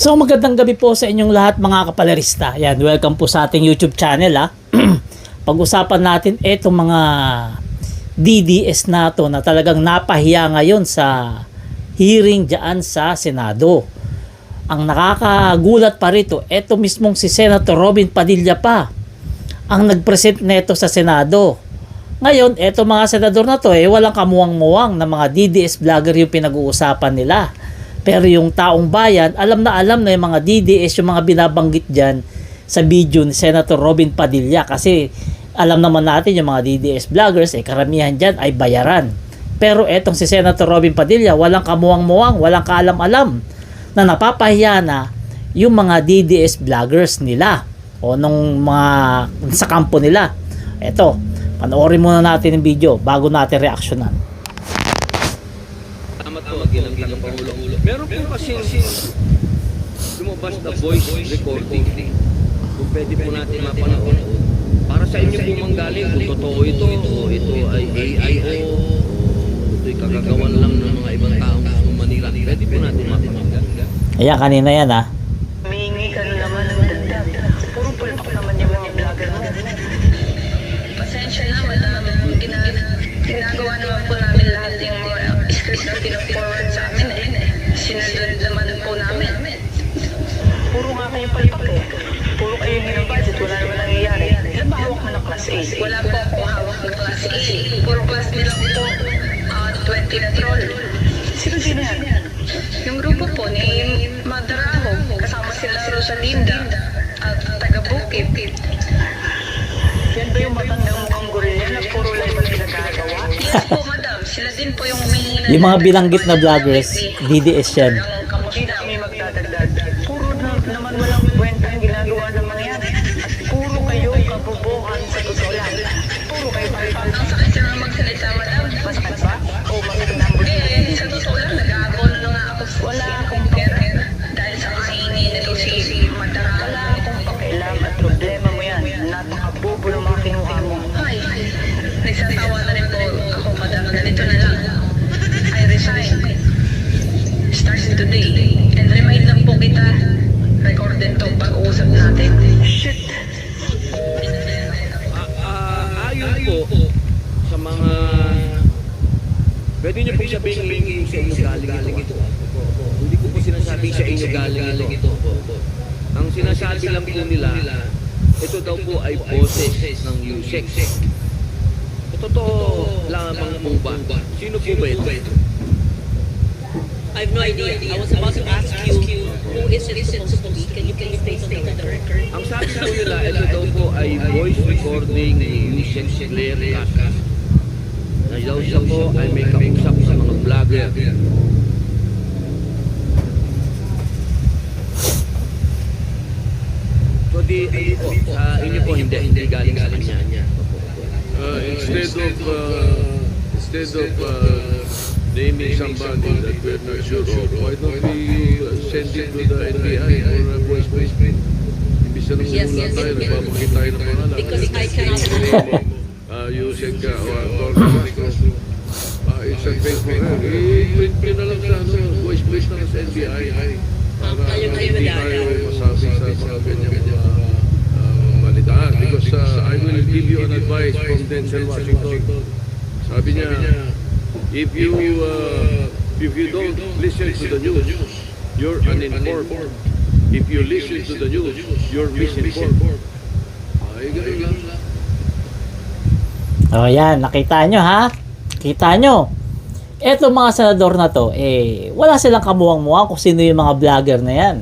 So magandang gabi po sa inyong lahat mga kapalerista. Yan, welcome po sa ating YouTube channel ha. Pag-usapan natin etong mga DDS nato na talagang napahiya ngayon sa hearing diyan sa Senado. Ang nakakagulat pa rito, eto mismong si Senator Robin Padilla pa ang nag-present neto sa Senado. Ngayon, eto mga senador na to, eh, walang kamuwang-muwang na mga DDS vlogger yung pinag-uusapan nila. Pero yung taong bayan, alam na alam na yung mga DDS, yung mga binabanggit dyan sa video ni Senator Robin Padilla. Kasi alam naman natin yung mga DDS vloggers, eh, karamihan dyan ay bayaran. Pero etong si Senator Robin Padilla, walang kamuwang-muwang, walang kaalam-alam na napapahiya na yung mga DDS vloggers nila o nung mga sa kampo nila. Eto, panoorin muna natin yung video bago natin reaksyonan. Tama to, ginang ng Pangulo. Meron po kasi lumabas na voice recording. Kung pwede po natin mapanood. Para sa inyo po manggaling kung totoo ito, o ito ay AI o ito'y kagagawan lang ng mga ibang taong gusto Manila. Pwede po natin mapanood. Ayan, kanina yan ha. Class? Wala po akong hawak ng class A. Puro class nila po, ah, 20 na troll. Sino sino yan? Yung grupo po ni Madaraho, kasama sila Rosalinda at taga Bukit. Yan ba yung matandang mukhang gorilla na puro lang yung nagagawa? Yes po, madam. Sila din po yung humihingi ng... Yung mga binanggit na vloggers, DDS yan. Po sa mga Pwede niyo po sabihin sa inyo galing ito. Hindi ko po sinasabi sa inyo galing ito. Ang sinasabi lang po nila, ito daw po ay boses ng USEC. Totoo lamang po ba? Sino po ba ito? I have no idea. I was about to ask you, who is it supposed to be? Can you please state on the record? Ang sabi po nila, ito daw po ay voice recording ni USEC Claire Casas. Na daw siya po ay may kausap sa mga vlogger. So di, ano po, sa inyo po hindi, hindi galing sa kanya. Uh, instead of uh, instead of uh, naming somebody that we're not sure of, why don't we uh, send it to the NBI or a voice voice print? Imbis na Yes, namumula yes, tayo, yes. nagpapakita tayo ng pangalan. Because I cannot Uh, using ka o Antonio uh, it's a thing for her. I-print nyo na lang sa ano, voice voice na lang sa NBI. Para Kayo kayo hindi tayo masabi sa mga ganyang mga uh, balitaan. Because uh, I will give you an advice from Denzel Washington. Sabi niya, if you uh, if you don't listen to the news, you're uninformed. If you listen to the news, you're misinformed. Ay, ganun lang. O yan, nakita nyo ha? Kita nyo. Eto mga senador na to, eh, wala silang kamuwang-muwang kung sino yung mga vlogger na yan.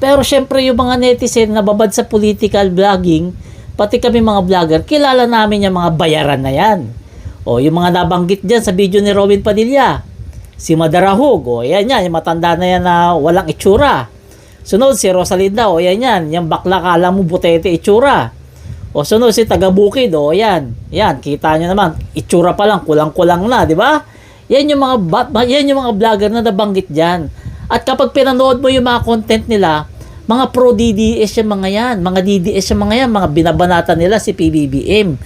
Pero syempre yung mga netizen na babad sa political vlogging, pati kami mga vlogger, kilala namin yung mga bayaran na yan. O yung mga nabanggit dyan sa video ni Robin Padilla. Si Madarahog, o yan yan, yung matanda na yan na walang itsura. Sunod si Rosalinda, o yan yan, yung bakla kala mo butete itsura. O sunod si taga Bukid, o yan. Yan, kita nyo naman, itsura pa lang, kulang-kulang na, di ba? Yan yung mga yan yung mga vlogger na nabanggit diyan. At kapag pinanood mo yung mga content nila, mga pro DDS yung mga yan, mga DDS yung mga yan, mga binabanata nila si PBBM.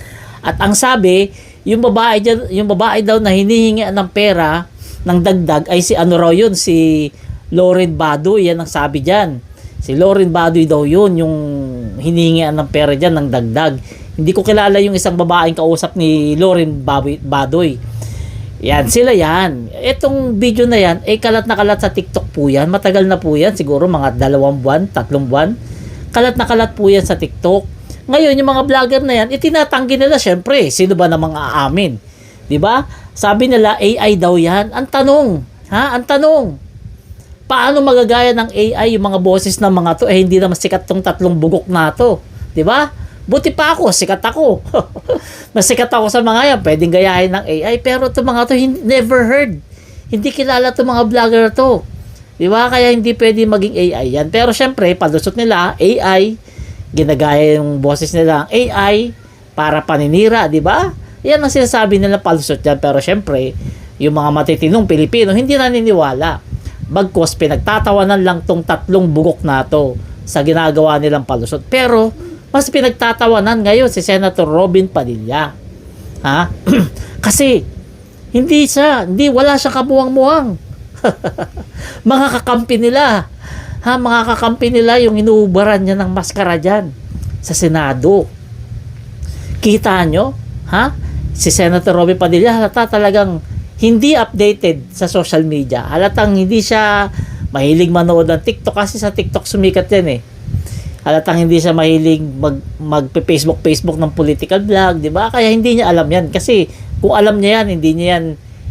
At ang sabi, yung babae dyan, yung babae daw na hinihingi ng pera ng dagdag ay si ano raw yun, si Lauren Baduy, yan ang sabi dyan. Si Lauren Baduy daw yun, yung hiningian ng pera dyan, ng dagdag. Hindi ko kilala yung isang babaeng kausap ni Lauren. Baduy. Yan, sila yan. Itong video na yan, eh kalat na kalat sa TikTok po yan. Matagal na po yan, siguro mga dalawang buwan, tatlong buwan. Kalat na kalat po yan sa TikTok. Ngayon, yung mga vlogger na yan, itinatanggi nila syempre. Sino ba namang aamin? ba? Sabi nila AI daw 'yan. Ang tanong, ha? Ang tanong. Paano magagaya ng AI yung mga boses ng mga to eh hindi naman sikat tong tatlong bugok na to, ba? Buti pa ako, sikat ako. Mas sikat ako sa mga yan, pwedeng gayahin ng AI, pero itong mga to never heard. Hindi kilala itong mga vlogger to. Di ba? Kaya hindi pwede maging AI yan. Pero syempre, palusot nila, AI, ginagaya yung boses nila ang AI para paninira, di ba? Yan ang sinasabi nila palusot yan. Pero syempre, yung mga matitinong Pilipino, hindi naniniwala. Bagkos, pinagtatawanan lang tong tatlong bugok na to sa ginagawa nilang palusot. Pero, mas pinagtatawanan ngayon si Senator Robin Padilla. Ha? Kasi, hindi siya, hindi, wala siyang kamuwang-muwang. mga kakampi nila. Ha, mga kakampi nila yung inuubaran niya ng maskara dyan sa Senado. Kita nyo? Ha? Si Senator Robin Padilla halata talagang hindi updated sa social media. Halatang hindi siya mahilig manood ng TikTok kasi sa TikTok sumikat yan eh. Halatang hindi siya mahilig mag magpe-Facebook Facebook ng political vlog, 'di ba? Kaya hindi niya alam 'yan kasi kung alam niya 'yan, hindi niya 'yan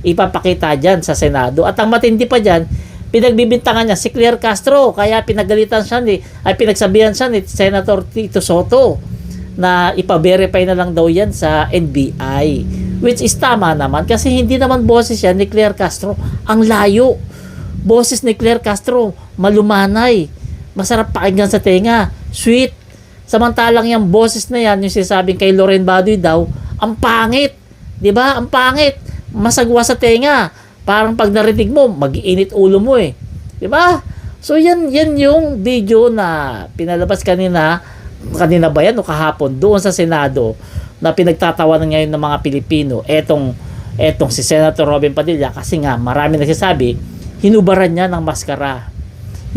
ipapakita diyan sa Senado. At ang matindi pa diyan, pinagbibintangan niya si Claire Castro, kaya pinagalitan siya ni ay pinagsabihan siya ni Senator Tito Soto na ipa-verify na lang daw 'yan sa NBI. Which is tama naman kasi hindi naman boses yan ni Claire Castro. Ang layo. Boses ni Claire Castro, malumanay. Masarap pakinggan sa tenga. Sweet. Samantalang yung boses na yan, yung sinasabing kay Loren Baduy daw, ang pangit. 'Di ba? Ang pangit. Masagwa sa tenga. Parang pag narinig mo, mag-iinit ulo mo eh. 'Di ba? So yan yan yung video na pinalabas kanina kanina ba yan o kahapon doon sa Senado na pinagtatawanan ngayon ng mga Pilipino etong etong si Senator Robin Padilla kasi nga marami nagsasabi hinubaran niya ng maskara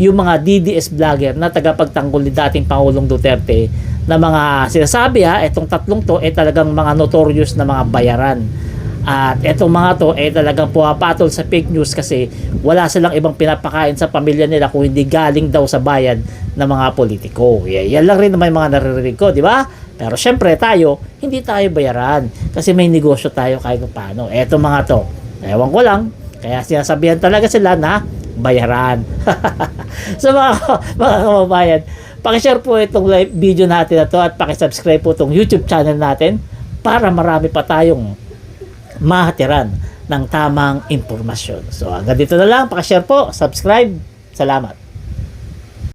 yung mga DDS vlogger na tagapagtanggol ni dating Pangulong Duterte na mga sinasabi ha, etong tatlong to eh talagang mga notorious na mga bayaran. At etong mga to eh talagang pumapatol sa fake news kasi wala silang ibang pinapakain sa pamilya nila kung hindi galing daw sa bayan ng mga politiko. Yan, yan lang rin naman mga naririnig ko, di ba? Pero syempre tayo, hindi tayo bayaran kasi may negosyo tayo kahit paano. Etong mga to, ewan ko lang, kaya sinasabihan talaga sila na bayaran. so mga, mga kababayan, pakishare po itong live video natin na to at pakisubscribe po itong YouTube channel natin para marami pa tayong mahatiran ng tamang impormasyon. So hanggang dito na lang, pakishare po, subscribe, salamat.